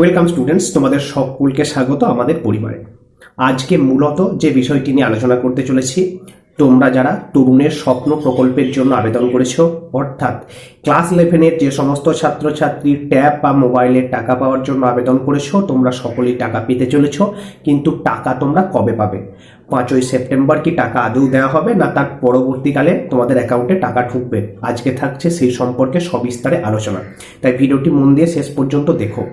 Welcome students তোমাদের সকলকে স্বাগত আমাদের পরিবারে। আজকে মূলত যে বিষয়টি নিয়ে আলোচনা করতে চলেছি, তোমরা যারা তরুণের স্বপ্ন প্রকল্পের জন্য আবেদন করেছ, অর্থাৎ ক্লাস ইলেভেনের যে সমস্ত ছাত্রছাত্রী ট্যাব বা মোবাইলের টাকা পাওয়ার জন্য আবেদন করেছ, তোমরা সকলেই টাকা পেতে চলেছ, কিন্তু টাকা তোমরা কবে পাবে? পাঁচই সেপ্টেম্বর কি টাকা আদৌ দেওয়া হবে না তার পরবর্তীকালে তোমাদের অ্যাকাউন্টে টাকা ঢুকবে। আজকে থাকছে সেই সম্পর্কে সবিস্তারে আলোচনা। তাই ভিডিওটি মন দিয়ে শেষ পর্যন্ত দেখো।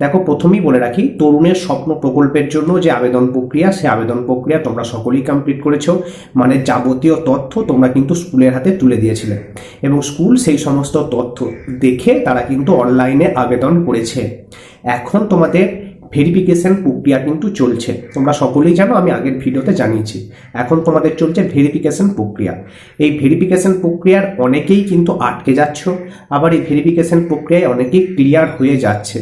দেখো, প্রথমেই বলে রাখি, তরুণের স্বপ্ন প্রকল্পের জন্য যে আবেদন প্রক্রিয়া, সে আবেদন প্রক্রিয়া তোমরা সকলেই কমপ্লিট করেছ। মানে যাবতীয় তথ্য তোমরা কিন্তু স্কুলের হাতে তুলে দিয়েছিলে। এবং স্কুল সেই সমস্ত তথ্য দেখে তারা কিন্তু অনলাইনে আবেদন করেছে। এখন তোমাদের ভেরিফিকেশন প্রক্রিয়া কিন্তু চলছে। তোমরা সকলেই জানো, আমি আগের ভিডিওতে জানিয়েছি। এখন তোমাদের চলছে ভেরিফিকেশন প্রক্রিয়া। এই ভেরিফিকেশন প্রক্রিয়ার অনেকেই কিন্তু আটকে যাচ্ছ, আবার এই ভেরিফিকেশন প্রক্রিয়ায় অনেকেই ক্লিয়ার হয়ে যাচ্ছে।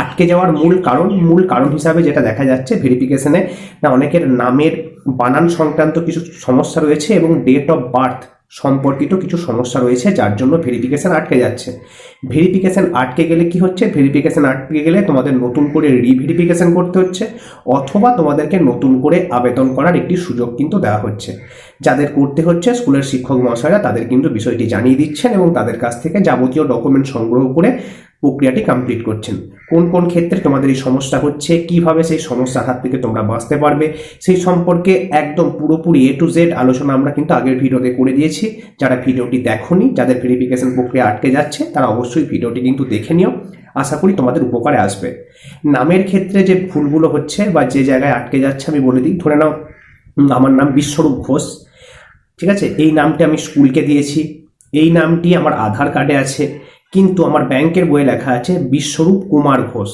আটকে যাওয়ার মূল কারণ মূল কারণ হিসাবে যেটা দেখা যাচ্ছে ভেরিফিকেশনে না, অনেকের নামের বানান সংক্রান্ত কিছু সমস্যা রয়েছে এবং ডেট অফ বার্থ সম্পর্কিত কিছু সমস্যা রয়েছে, যার জন্য ভেরিফিকেশান আটকে যাচ্ছে। ভেরিফিকেশান আটকে গেলে কি হচ্ছে? ভেরিফিকেশান আটকে গেলে তোমাদের নতুন করে রিভেরিফিকেশান করতে হচ্ছে, অথবা তোমাদেরকে নতুন করে আবেদন করার একটি সুযোগ কিন্তু দেওয়া হচ্ছে। যাদের করতে হচ্ছে, স্কুলের শিক্ষক মহাশয়রা তাদের কিন্তু বিষয়টি জানিয়ে দিচ্ছেন এবং তাদের কাছ থেকে যাবতীয় ডকুমেন্ট সংগ্রহ করে প্রক্রিয়াটি কমপ্লিট করছেন। কোন কোন ক্ষেত্রে তোমাদের এই সমস্যা হচ্ছে, কীভাবে সেই সমস্যার হাত থেকে তোমরা বাঁচতে পারবে, সেই সম্পর্কে একদম পুরোপুরি এ টু জেড আলোচনা আমরা কিন্তু আগের ভিডিওতে করে দিয়েছি। যারা ভিডিওটি দেখোনি, যাদের ভেরিফিকেশন প্রক্রিয়া আটকে যাচ্ছে, তারা অবশ্যই ভিডিওটি কিন্তু দেখে নিও। আশা করি তোমাদের উপকারে আসবে। নামের ক্ষেত্রে যে ভুলগুলো হচ্ছে বা যে জায়গায় আটকে যাচ্ছে, আমি বলে দিই, ধরে নাও আমার নাম বিশ্বরূপ ঘোষ। ঠিক আছে? এই নামটি আমি স্কুলকে দিয়েছি। এই নামটি আমার আধার কার্ডে আছে। কিন্তু আমার ব্যাংকের বইয়ে লেখা আছে বিশ্বরূপ কুমার ঘোষ।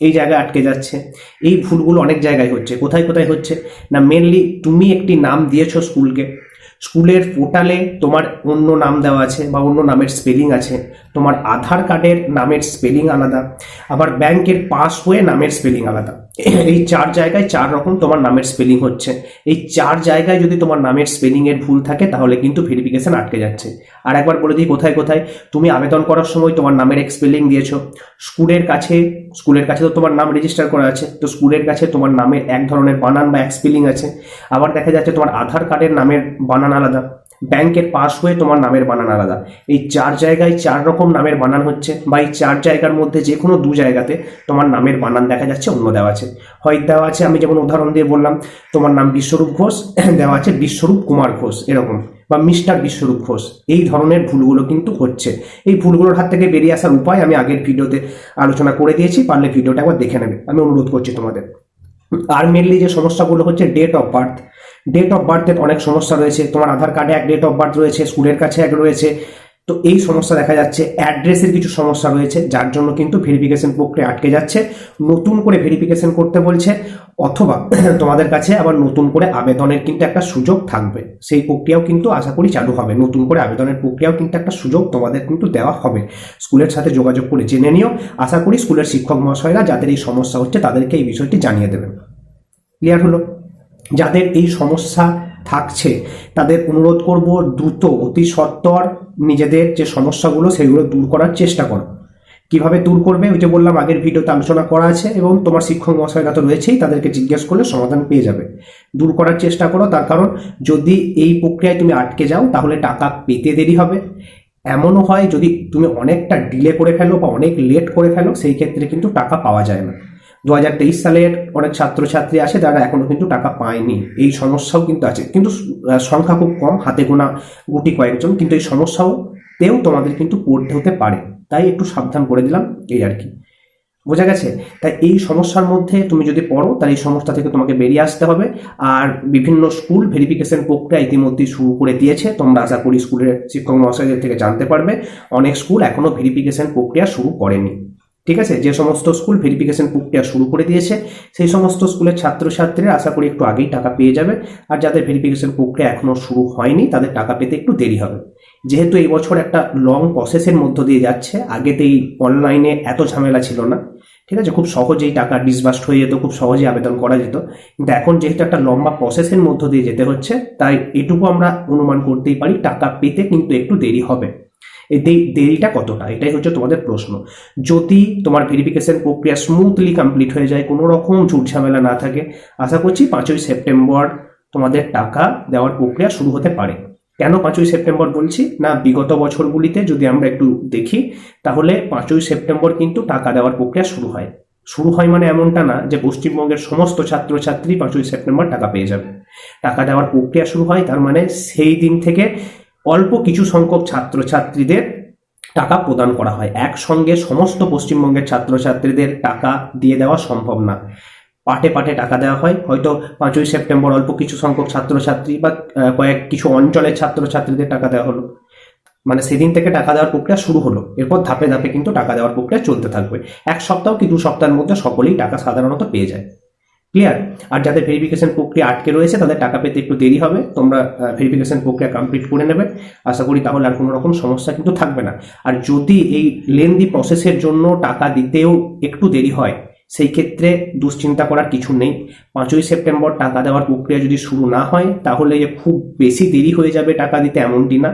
এই জায়গায় আটকে যাচ্ছে। এই ভুলগুলো অনেক জায়গায় হচ্ছে। কোথায় কোথায় হচ্ছে? না মেনলি তুমি একটি নাম দিয়েছ স্কুলকে। স্কুলের পোর্টালে তোমার অন্য নাম দেওয়া আছে বা অন্য নামের স্পেলিং আছে। তোমার আধার কার্ডের নামের স্পেলিং আলাদা। আবার ব্যাংকের পাস হয়ে নামের স্পেলিং আলাদা। এই চার জায়গায় চার রকম তোমার নামের স্পেলিং হচ্ছে। এই চার জায়গায় যদি তোমার নামের স্পেলিং এর ভুল থাকে, তাহলে কিন্তু ভেরিফিকেশন আটকে যাচ্ছে। আর একবার বলে দিই, কোথায় কোথায়? তুমি আবেদন করার সময় তোমার নামের এক স্পেলিং দিয়েছ। স্কুলের কাছে স্কুলের কাছে তো তোমার নাম রেজিস্টার করা আছে। তো স্কুলের কাছে তোমার নামের এক ধরনের বানান বা এক স্পেলিং আছে। আবার দেখা যাচ্ছে তোমার আধার কার্ডের নামের বানান আলাদা। ব্যাংকের পাস হয়ে তোমার নামের বানান আলাদা। এই চার জায়গায় চার রকম নামের বানান হচ্ছে বা এই চার জায়গার মধ্যে যে কোনো দু জায়গাতে তোমার নামের বানান দেখা যাচ্ছে অন্য দেওয়া আছে। হয় দেওয়া আছে, আমি যেমন উদাহরণ দিয়ে বললাম, তোমার নাম বিশ্বরূপ ঘোষ, দেওয়া আছে বিশ্বরূপ কুমার ঘোষ, এরকম, বা মিস্টার বিশ্বরূপ ঘোষ। এই ধরনের ভুলগুলো কিন্তু হচ্ছে। এই ভুলগুলোর হাত থেকে বেরিয়ে আসার উপায় আমি আগের ভিডিওতে আলোচনা করে দিয়েছি, পারলে ভিডিওটা একবার দেখে নেবে। আমি অনুরোধ করছি তোমাদের। আর মেনলি যে সমস্যাগুলো হচ্ছে date of birth date of বার্থের অনেক সমস্যা রয়েছে। তোমার আধার কার্ডে এক ডেট অফ বার্থ রয়েছে স্কুলের কাছে এক রয়েছে। তো এই সমস্যা দেখা যাচ্ছে। অ্যাড্রেসের কিছু সমস্যা রয়েছে, যার জন্য কিন্তু ভেরিফিকেশন প্রক্রিয়া আটকে যাচ্ছে। নতুন করে ভেরিফিকেশন করতে বলছে, অথবা তোমাদের কাছে আবার নতুন করে আবেদনের কিন্তু একটা সুযোগ থাকবে। সেই প্রক্রিয়াও কিন্তু আশা করি চালু হবে। নতুন করে আবেদনের প্রক্রিয়াও কিন্তু একটা সুযোগ তোমাদের কিন্তু দেওয়া হবে। স্কুলের সাথে যোগাযোগ করে জেনে নিও। আশা করি স্কুলের শিক্ষক মহাশয়রা যাদের এই সমস্যা হচ্ছে তাদেরকে এই বিষয়টি জানিয়ে দেবেন। ক্লিয়ার হলো? যাদের এই সমস্যা থাকছে, তাদের অনুরোধ করব দ্রুত, অতি সত্বর নিজেদের যে সমস্যাগুলো সেগুলো দূর করার চেষ্টা করো। কীভাবে দূর করবে? ওই যে বললাম, আগের ভিডিওতে আলোচনা করা আছে এবং তোমার শিক্ষক মহাশয়রা তো রয়েছেই তাদেরকে জিজ্ঞেস করলে সমাধান পেয়ে যাবে। দূর করার চেষ্টা করো, তার কারণ যদি এই প্রক্রিয়ায় তুমি আটকে যাও, তাহলে টাকা পেতে দেরি হবে। এমনও হয় যদি তুমি অনেকটা ডিলে করে ফেলো বা অনেক লেট করে ফেলো, সেই ক্ষেত্রে কিন্তু টাকা পাওয়া যায় না। দু হাজার তেইশ সালের অনেক ছাত্রছাত্রী আছে যারা এখনও কিন্তু টাকা পায়নি। এই সমস্যাও কিন্তু আছে। কিন্তু সংখ্যা খুব কম, হাতে গোনা গুটি কয়েকজন, কিন্তু এই সমস্যাও তেও তোমাদের কিন্তু পড়তে হতে পারে। তাই একটু সাবধান করে দিলাম, এই আর কি। বোঝা গেছে? তাই এই সমস্যার মধ্যে তুমি যদি পড়ো, তাহলে এই সমস্যা থেকে তোমাকে বেরিয়ে আসতে হবে। আর বিভিন্ন স্কুল ভেরিফিকেশন প্রক্রিয়া ইতিমধ্যেই শুরু করে দিয়েছে। তোমরা আশা করি স্কুলের শিক্ষক মহাশয়দের থেকে জানতে পারবে। অনেক স্কুল এখনও ভেরিফিকেশন প্রক্রিয়া শুরু করেনি। ঠিক আছে? যে সমস্ত স্কুল ভেরিফিকেশন প্রক্রিয়া শুরু করে দিয়েছে, সেই সমস্ত স্কুলের ছাত্রছাত্রীরা আশা করি একটু আগেই টাকা পেয়ে যাবে। আর যাদের ভেরিফিকেশন প্রক্রিয়া এখনও শুরু হয়নি, তাদের টাকা পেতে একটু দেরি হবে। যেহেতু এই বছর একটা লং প্রসেসের মধ্য দিয়ে যাচ্ছে, আগেতেই অনলাইনে এত ঝামেলা ছিল না। ঠিক আছে? খুব সহজেই টাকা ডিসবাস্ট হয়ে যেত, খুব সহজেই আবেদন করা যেত। কিন্তু এখন যেহেতু একটা লম্বা প্রসেসের মধ্য দিয়ে যেতে হচ্ছে, তাই এটুকু আমরা অনুমান করতেই পারি, টাকা পেতে কিন্তু একটু দেরি হবে। দেরিটা কতটা? এটাই হচ্ছে তোমাদের প্রশ্ন। যদি তোমার ভেরিফিকেশন প্রক্রিয়া স্মুথলি কমপ্লিট হয়ে যায়, কোনো রকম ঝুট ঝামেলা না থাকে, আশা করছি পাঁচই সেপ্টেম্বর তোমাদের টাকা দেওয়ার প্রক্রিয়া শুরু হতে পারে। কেন পাঁচই সেপ্টেম্বর বলছি? না, বিগত বছরগুলিতে যদি আমরা একটু দেখি, তাহলে পাঁচই সেপ্টেম্বর কিন্তু টাকা দেওয়ার প্রক্রিয়া শুরু হয়। শুরু হয় মানে এমনটা না যে পশ্চিমবঙ্গের সমস্ত ছাত্রছাত্রী পাঁচই সেপ্টেম্বর টাকা পেয়ে যাবে। টাকা দেওয়ার প্রক্রিয়া শুরু হয় তার মানে সেই দিন থেকে অল্প কিছু সংখ্যক ছাত্রছাত্রীদের টাকা প্রদান করা হয়। একসঙ্গে সমস্ত পশ্চিমবঙ্গের ছাত্রছাত্রীদের টাকা দিয়ে দেওয়া সম্ভব না। পাটে পাটে টাকা দেওয়া হয়। হয়তো পাঁচই সেপ্টেম্বর অল্প কিছু সংখ্যক ছাত্রছাত্রী বা কয়েক কিছু অঞ্চলের ছাত্রছাত্রীদের টাকা দেওয়া হলো। মানে সেদিন থেকে টাকা দেওয়ার প্রক্রিয়া শুরু হলো। এরপর ধাপে ধাপে কিন্তু টাকা দেওয়ার প্রক্রিয়া চলতে থাকবে। এক সপ্তাহ কি দু সপ্তাহের মধ্যে সকলেই টাকা সাধারণত পেয়ে যায়। ক্লিয়ার আর যাদের ভেরিফিকেশন প্রক্রিয়া আটকে রয়েছে, তাদের টাকা পেতে একটু দেরি হবে। তোমরা ভেরিফিকেশন প্রক্রিয়া কমপ্লিট করে নেবে। আশা করি তাহলে আর কোনো রকম সমস্যা কিন্তু থাকবে না। আর যদি এই লেন্দি প্রসেসের জন্য টাকা দিতেও একটু দেরি হয়, সেই ক্ষেত্রে দুশ্চিন্তা করার কিছু নেই। পাঁচই সেপ্টেম্বর টাকা দেওয়ার প্রক্রিয়া যদি শুরু না হয়, তাহলে যে খুব বেশি দেরি হয়ে যাবে টাকা দিতে এমনটি না।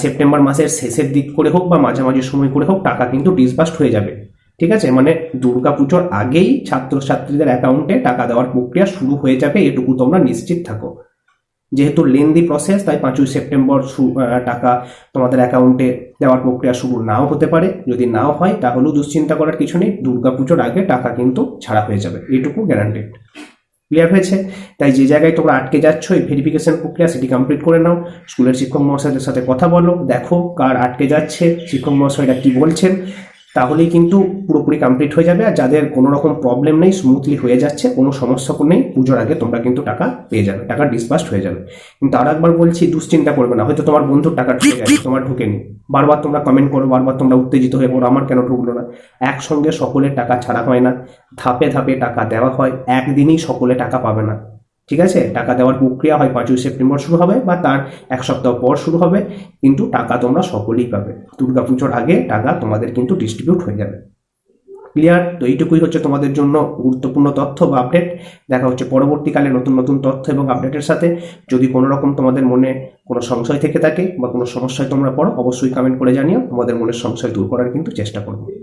সেপ্টেম্বর মাসের শেষের দিক করে হোক বা মাঝামাঝি সময় করে হোক, টাকা কিন্তু ডিসবাস্ট হয়ে যাবে। ঠিক আছে? মানে দুর্গাপুজোর আগেই ছাত্রছাত্রীদের অ্যাকাউন্টে টাকা দেওয়ার প্রক্রিয়া শুরু হয়ে যাবে, এটুকু তোমরা নিশ্চিত থাকো। যেহেতু লেন্দি প্রসেস তাই পাঁচই সেপ্টেম্বর টাকা তোমাদের অ্যাকাউন্টে দেওয়ার প্রক্রিয়া শুরু নাও হতে পারে। যদি নাও হয়, তাহলেও দুশ্চিন্তা করার কিছু নেই। দুর্গাপুজোর আগে টাকা কিন্তু ছাড়া হয়ে যাবে, এটুকু গ্যারান্টেড ক্লিয়ার হয়েছে? তাই যে জায়গায় তোমরা আটকে যাচ্ছ, এই ভেরিফিকেশন প্রক্রিয়া সেটি কমপ্লিট করে নাও। স্কুলের শিক্ষক মহাশয়দের সাথে কথা বলো, দেখো কার আটকে যাচ্ছে, শিক্ষক মহাশয়রা কি বলছেন? তাহলেই কিন্তু পুরোপুরি কমপ্লিট হয়ে যাবে। আর যাদের কোনো রকম প্রবলেম নেই স্মুথলি হয়ে যাচ্ছে, কোনো সমস্যা নেই, পুজোর আগে তোমরা কিন্তু টাকা পেয়ে যাবে, টাকা ডিসবাস্ট হয়ে যাবে। কিন্তু আর একবার বলছি, দুশ্চিন্তা করবে না। হয়তো তোমার বন্ধুর টাকা ঢুকে গেছে, তোমার ঢুকেনি। বারবার তোমরা কমেন্ট করো, বারবার তোমরা উত্তেজিত হয়ে পড়ো, আমার কেন ঢুকলো না? একসঙ্গে সকলের টাকা ছাড়া হয় না। ধাপে ধাপে টাকা দেওয়া হয়, একদিনই সকলে টাকা পাবে না। ঠিক আছে? টাকা দেওয়ার প্রক্রিয়া হয় পাঁচই সেপ্টেম্বর শুরু হবে বা তার এক সপ্তাহ পর শুরু হবে। কিন্তু টাকা তোমরা সকলেই পাবে। দুর্গাপুজোর আগে টাকা তোমাদের কিন্তু ডিস্ট্রিবিউট হয়ে যাবে। ক্লিয়ার তো এইটুকুই হচ্ছে তোমাদের জন্য গুরুত্বপূর্ণ তথ্য বা আপডেট দেখা হচ্ছে পরবর্তীকালে নতুন নতুন তথ্য এবং আপডেটের সাথে। যদি কোনো রকম তোমাদের মনে কোনো সংশয় থেকে থাকে বা কোনো সমস্যায় তোমরা পড়ো, অবশ্যই কমেন্ট করে জানিও। তোমাদের মনের সংশয় দূর করার কিন্তু চেষ্টা করব।